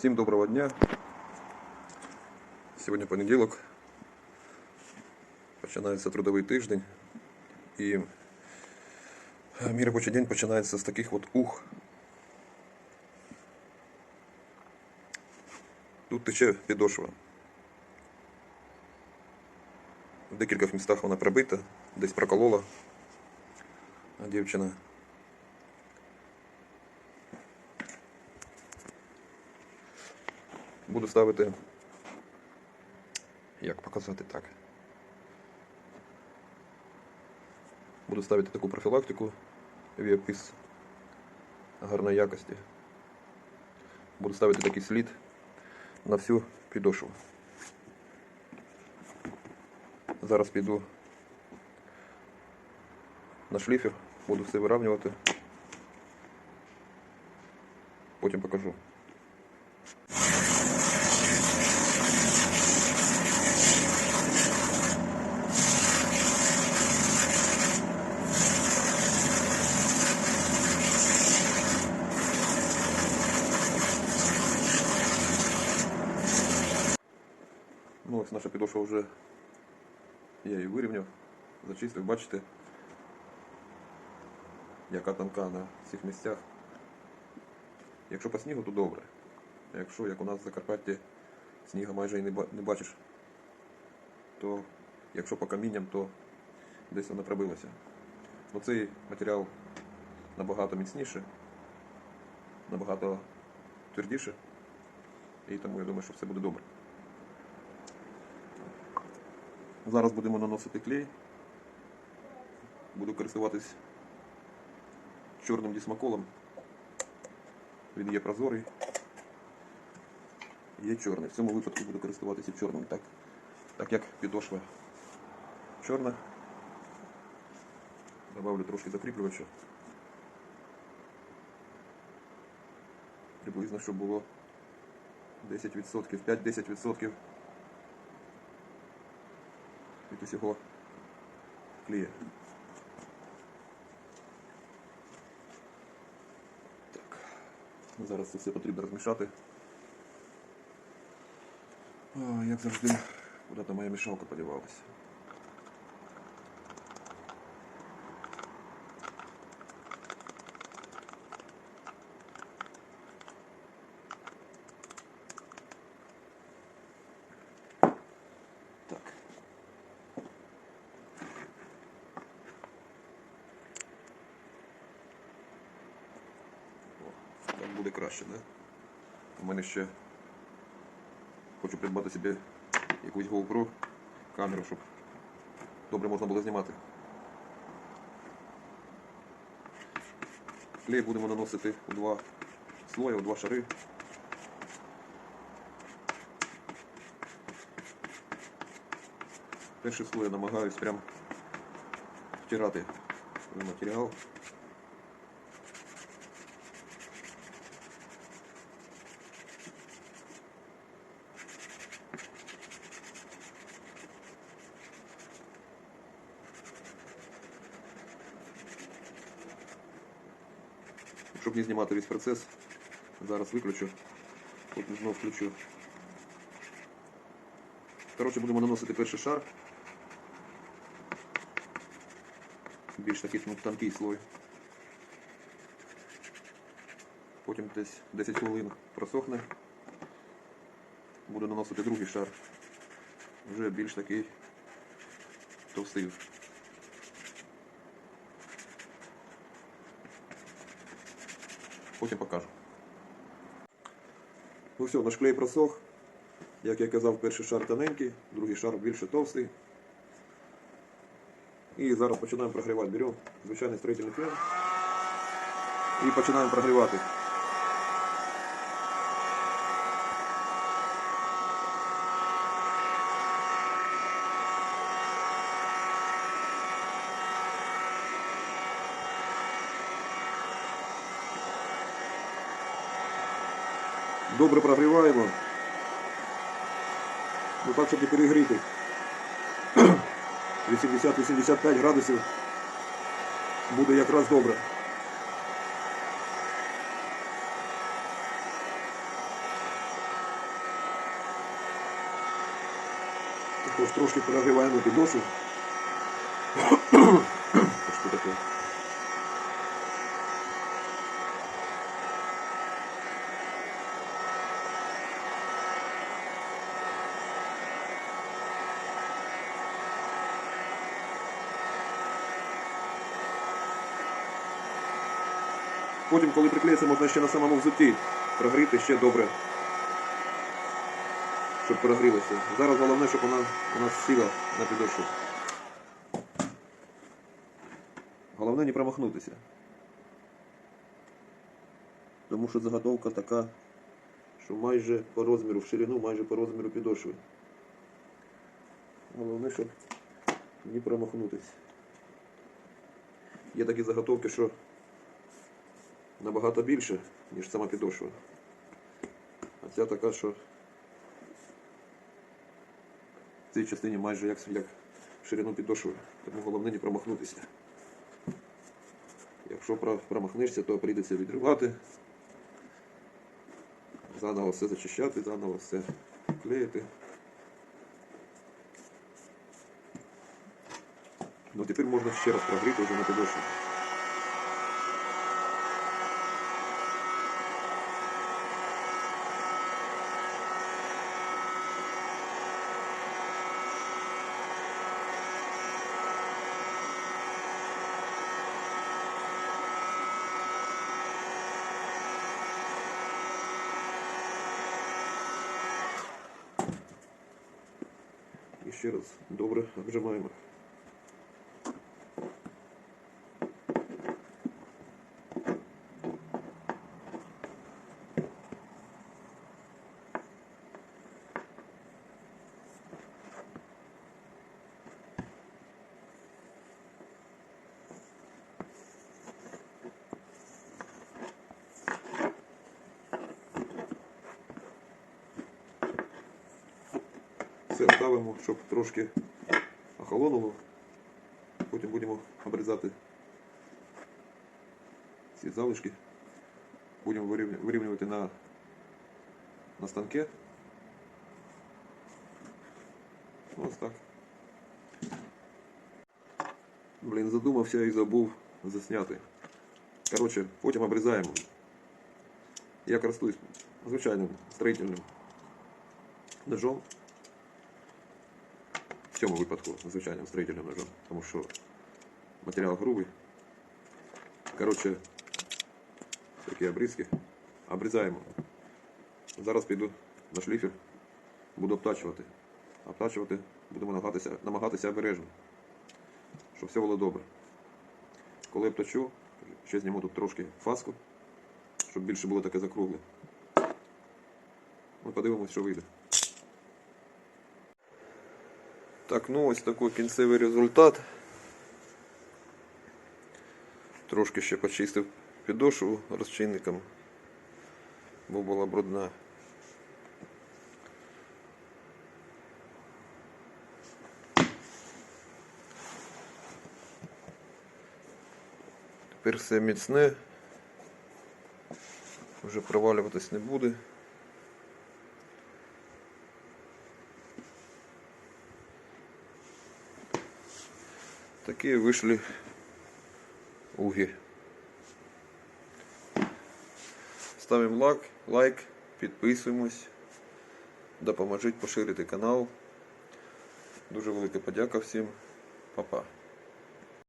Всім доброго дня. Сьогодні понеділок. Починається трудовий тиждень. І е, мій робочий день починається з таких от ух. Тут тече підошва. В декількох містах вона пробита, десь проколола. А дівчина Буду ставити. Як показати так? Буду ставити таку профілактику Віапіс гарної якості. Буду ставити такий слід на всю підошву. Зараз піду на шліфер, буду все вирівнювати. Потім покажу. Ось наша підошва вже я її вирівняв, зачистив, бачите, яка тонка на всіх місцях. Якщо по снігу, то добре. А якщо, як у нас в Закарпатті, сніга майже і не бачиш, то якщо по камінням, то десь вона пробилася. Ну, цей матеріал набагато міцніше, набагато твердіше, і тому я думаю, що все буде добре. Зараз будемо наносити клей. Буду користуватись чорним дісмаколом. Він є прозорий. Є чорний. В цьому випадку буду користуватися чорним, так, так як підошва чорна. Добавлю трошки закріплювача. Приблизно, щоб було 10%, 5-10% від усього клея. Так. Зараз це все потрібно розмішати. Як завжди, куди-то моя мішалка подівалася. Краще, да? У мене ще хочу придбати собі якусь GoPro камеру, щоб добре можна було знімати. Клей будемо наносити у два слої, у два шари. Перший слой я намагаюсь прям втирати в матеріал. Щоб не знімати весь процес, зараз виключу, потім знову включу. Коротше, будемо наносити перший шар. Більш такий ну, тонкий слой. Потім десь 10 хвилин просохне. Буду наносити другий шар. Вже більш такий товстий. Потім покажу. Ну все, наш клей просох. Як я казав, перший шар тоненький, другий шар більше товстий. І зараз починаємо прогрівати. Беремо звичайний строїтельний фен і починаємо прогрівати. Добре прогріваємо. Ну так, щоб не перегріти. 80-85 градусів буде якраз добре. Також трошки перегріваємо підошву. Потім, коли приклеїться, можна ще на самому взутті прогріти ще добре. Щоб прогрілося. Зараз головне, щоб вона у нас сіла на підошву. Головне не промахнутися. Тому що заготовка така, що майже по розміру, в ширину, майже по розміру підошви. Головне, щоб не промахнутися. Є такі заготовки, що набагато більше, ніж сама підошва. А ця така, що в цій частині майже як, як ширину підошви. Тому головне не промахнутися. Якщо промахнешся, то прийдеться відривати, заново все зачищати, заново все клеїти. Ну тепер можна ще раз прогріти вже на підошві. Ще раз добре обжимаємо. Все ставимо, щоб трошки охолонуло. Потім будемо обрізати ці залишки. Будемо вирівню- вирівнювати на, на станке. Ось так. Блін, задумався і забув засняти. Коротше, потім обрізаємо. Я користуюсь звичайним строїтельним ножом. Цьому випадку звичайним строїтельним ножом, тому що матеріал грубий. Коротше, такі обрізки. Обрізаємо. Зараз піду на шліфер, буду обтачувати. Обтачувати будемо намагатися, намагатися обережно, щоб все було добре. Коли обточу, ще зніму тут трошки фаску, щоб більше було таке закругле. Ми подивимось, що вийде. Так, ну ось такий кінцевий результат. Трошки ще почистив підошву розчинником, бо була брудна. Тепер все міцне, вже провалюватись не буде. Такие вышли уги. Ставимо лайк, лайк, підписуємось, допоможіть поширити канал. Дуже велика подяка всім. Па-па.